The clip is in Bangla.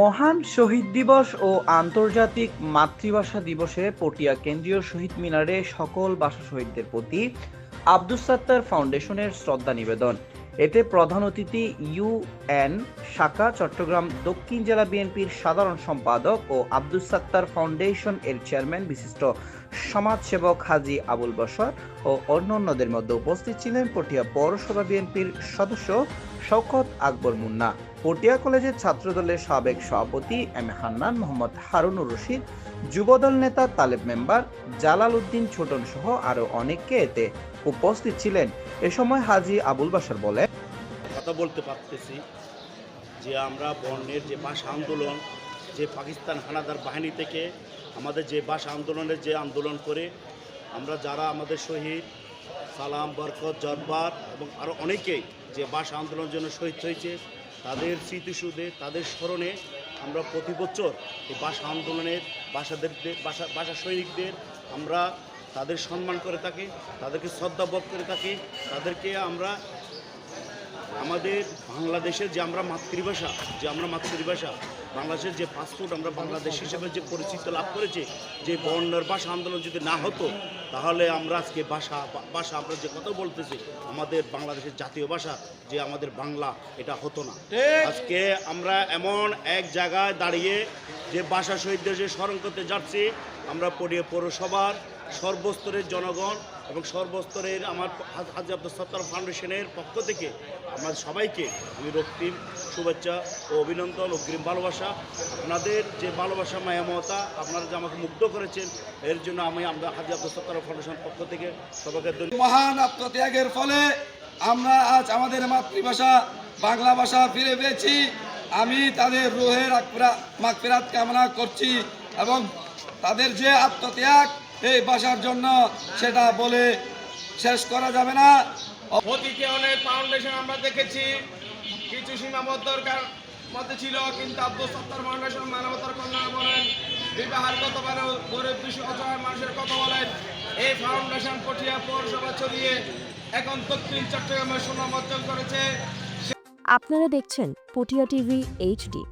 মহান শহীদ দিবস ও আন্তর্জাতিক মাতৃভাষা দিবসে পটিয়া কেন্দ্রীয় শহীদ মিনারে সকল ভাষা শহীদদের প্রতি আব্দুস সাত্তার ফাউন্ডেশনের শ্রদ্ধা নিবেদন। এতে প্রধান অতিথি ইউএন শাখা, চট্টগ্রাম দক্ষিণ জেলা বিএনপির সাধারণ সম্পাদক ও আব্দুস সাত্তার ফাউন্ডেশন এর চেয়ারম্যান বিশিষ্ট সমাজসেবক হাজি আবুল বসর ও অন্যান্যদের মধ্যে উপস্থিত ছিলেন পটিয়া পৌরসভা বিএনপির সদস্য শওকত আকবর মুন্না, পটিয়া কলেজের ছাত্রদলের সাবেক সভাপতি এম এ হান্নান মোহাম্মদ হারুনুর রশিদ, যুবদল নেতা তালেব মেম্বার, জালাল উদ্দিন ছোটন সহ আরও অনেককে এতে উপস্থিত ছিলেন। এ সময় হাজি আবুল বাসার বলেন, কথা বলতে পারতেছি যে আমরা বর্ণের যে ভাষা আন্দোলন, যে পাকিস্তান হানাদার বাহিনী থেকে আমাদের যে ভাষা আন্দোলনের যে আন্দোলন করে আমরা যারা আমাদের শহীদ সালাম, বরকত জরবার এবং আরও অনেকেই যে বাস আন্দোলনের জন্য শহীদ হয়েছে, তাদের স্মৃতিসুদে তাদের স্মরণে আমরা প্রতি বছর এই ভাষা আন্দোলনের বাসাদের বাসা বাসা সৈনিকদের আমরা তাদের সম্মান করে থাকি, তাদেরকে শ্রদ্ধাবোধ করে থাকি, তাদেরকে আমরা আমাদের বাংলাদেশের যে আমরা মাতৃভাষা যে আমরা মাতৃভাষা বাংলাদেশের যে পাসপোর্ট আমরা বাংলাদেশ হিসেবে যে পরিচিত লাভ করেছি যে বর্ণের ভাষা আন্দোলন যদি না হতো তাহলে আমরা আজকে ভাষা ভাষা আমরা যে কথা বলতেছি আমাদের বাংলাদেশের জাতীয় ভাষা যে আমাদের বাংলা এটা হতো না। আজকে আমরা এমন এক জায়গায় দাঁড়িয়ে যে ভাষা শহীদদের যে স্মরণ করতে যাচ্ছি আমরা পড়িয়ে পৌরসভার সর্বস্তরের জনগণ এবং সর্বস্তরের আমার হাজ- আব্দুল সত্তার ফাউন্ডেশনের পক্ষ থেকে আমাদের সবাইকে আমি রক্তিম শুভেচ্ছা ও অভিনন্দন, অগ্রিম ভালোবাসা। আপনাদের যে ভালোবাসা, মায়ামতা আপনারা যে আমাকে মুগ্ধ করেছেন, এর জন্য আমি আমরা হাজি আব্দুল সত্তার ফাউন্ডেশন পক্ষ থেকে সবাইকে মহান আত্মত্যাগের ফলে আমরা আজ আমাদের মাতৃভাষা, বাংলা ভাষা ফিরে পেয়েছি। আমি তাদের রুহের মাগফিরাত কামনা করছি এবং তাদের যে আত্মত্যাগ এই ভাষার জন্য সেটা বলে শেষ করা যাবে না। অতীতে অনেক ফাউন্ডেশন আমরা দেখেছি কিছু সীমাবদ্ধর মধ্যে ছিল কিন্তু আব্দুল সত্তার ফাউন্ডেশন মানবতার কন্যা বলেন বিবাহের কথা বলেন গরিব দুশো অসহায় মানুষের কথা বলেন এই ফাউন্ডেশন পটিয়া পৌরসভা ছড়িয়ে এখন দক্ষিণ চট্টগ্রামের সুনাম অর্জন করেছে। আপনারা দেখছেন পটিয়া টিভি এইচডি